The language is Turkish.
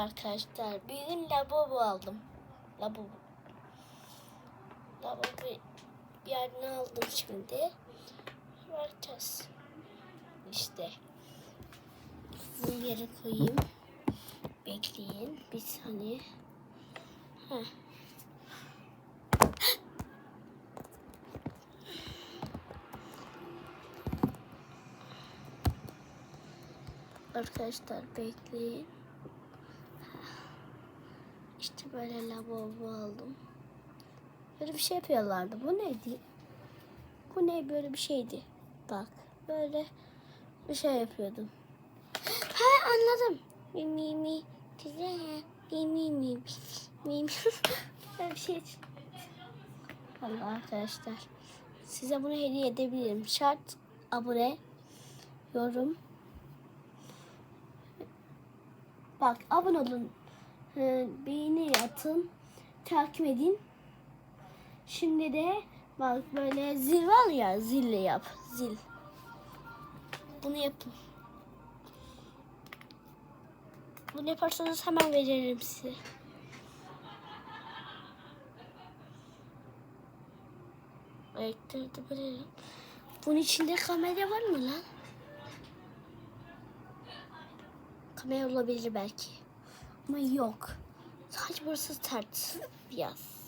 Arkadaşlar gün lavabo aldım. Lavabo. Lavabo bir yerine aldım şimdi. Bakacağız. İşte. Bunu yere koyayım. Bekleyin. Bir saniye. Heh. Arkadaşlar bekleyin. İşte böyle lavabo aldım. Böyle bir şey yapıyorlardı. Bu neydi? Bu ne böyle bir şeydi. Bak böyle bir şey yapıyordum. Ha anladım. Mi mi mi. Mi mi mi. Mi mi. Böyle bir şey. Allah arkadaşlar. Size bunu hediye edebilirim. Şart abone, yorum. Bak abone olun. Ee, beğeni atın. Takip edin. Şimdi de bak böyle zil var ya zille yap. Zil. Bunu yapın. Bunu yaparsanız hemen veririm size. Ayakları böyle. Bunun içinde kamera var mı lan? Kamera olabilir belki. Ama yok. Sadece burası tert. Biraz.